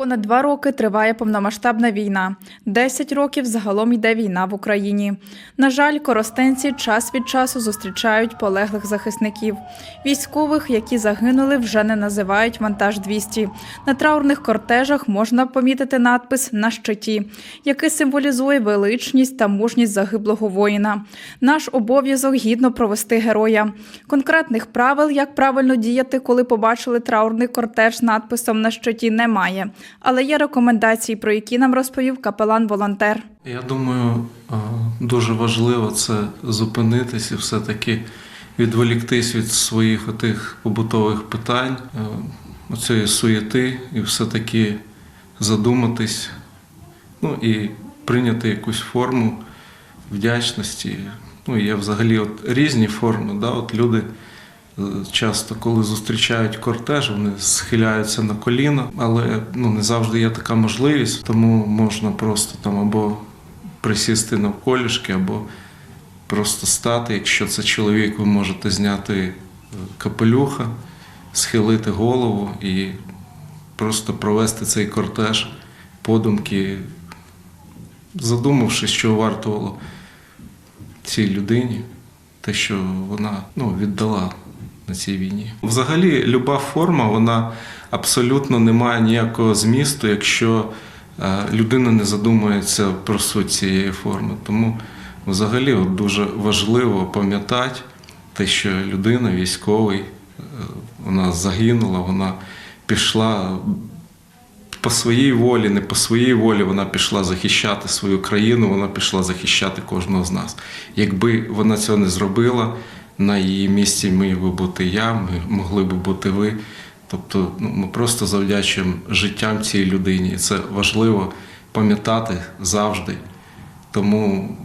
Понад два роки триває повномасштабна війна. Десять років загалом йде війна в Україні. На жаль, коростенці час від часу зустрічають полеглих захисників. Військових, які загинули, вже не називають вантаж 200. На траурних кортежах можна помітити надпис на щиті, який символізує величність та мужність загиблого воїна. Наш обов'язок гідно провести героя. Конкретних правил, як правильно діяти, коли побачили траурний кортеж з надписом на щиті, немає. Але є рекомендації, про які нам розповів капелан-волонтер. Я думаю, е, дуже важливо це зупинитись і все-таки відволіктись від своїх отих побутових питань, е, оцієї суєти, і все-таки задуматись, ну і прийняти якусь форму вдячності. Ну, є взагалі от різні форми. Да? От люди часто, коли зустрічають кортеж, вони схиляються на коліна, але ну, не завжди є така можливість, тому можна просто там або присісти навколішки, або просто стати. Якщо це чоловік, ви можете зняти е, капелюха, схилити голову і просто провести цей кортеж подумки, задумавшись, що вартувало цій людині, те, що вона ну, віддала на цій війні. Взагалі, люба форма, вона абсолютно не має ніякого змісту, якщо е, людина не задумується про суть цієї форми. Тому взагалі дуже важливо пам'ятати те, що людина, військовий, е, вона загинула, вона пішла по своїй волі, не по своїй волі вона пішла захищати свою країну, вона пішла захищати кожного з нас. Якби вона цього не зробила, на її місці міг би бути я, могли би бути ви. Тобто ну, ми просто завдячуємо життям цій людині. І це важливо пам'ятати завжди. Тому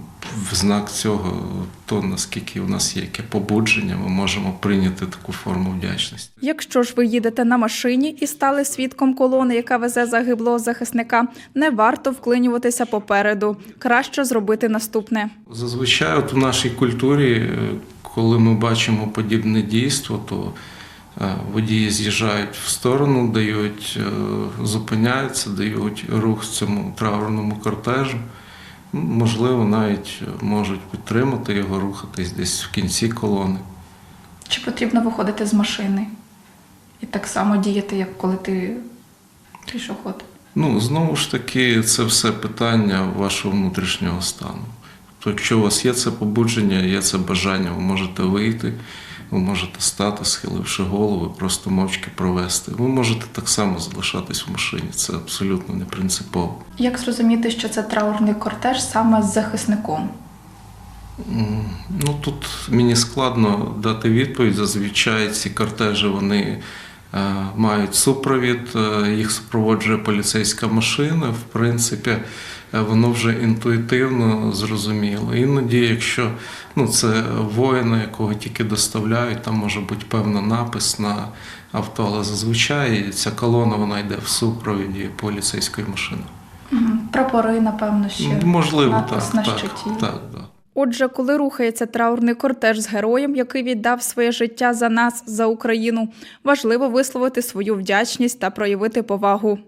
в знак цього, то наскільки у нас є яке побудження, ми можемо прийняти таку форму вдячності. Якщо ж ви їдете на машині і стали свідком колони, яка везе загиблого захисника, не варто вклинюватися попереду. Краще зробити наступне. Зазвичай от у нашій культурі, е, коли ми бачимо подібне дійство, то е, водії з'їжджають в сторону, дають, е, зупиняються, дають рух цьому траурному кортежу. Можливо, навіть можуть підтримати його, рухатись десь в кінці колони. Чи потрібно виходити з машини і так само діяти, як коли ти пішоход? Ну, знову ж таки, це все питання вашого внутрішнього стану. Тобто, якщо у вас є це побудження, є це бажання, ви можете вийти, ви можете стати, схиливши голову, просто мовчки провести. Ви можете так само залишатись в машині. Це абсолютно не принципово. Як зрозуміти, що це траурний кортеж саме з захисником? Ну тут мені складно дати відповідь. Зазвичай ці кортежі вони мають супровід, е, їх супроводжує поліцейська машина. В принципі, е, воно вже інтуїтивно зрозуміло. Іноді, якщо ну, це воїна, якого тільки доставляють, там може бути певний напис на авто, але зазвичай ця колона вона йде в супровіді поліцейської машини. Прапори, напевно, ще Можливо, надпис так. на так, щиті. так, так. Отже, коли рухається траурний кортеж з героєм, який віддав своє життя за нас, за Україну, важливо висловити свою вдячність та проявити повагу.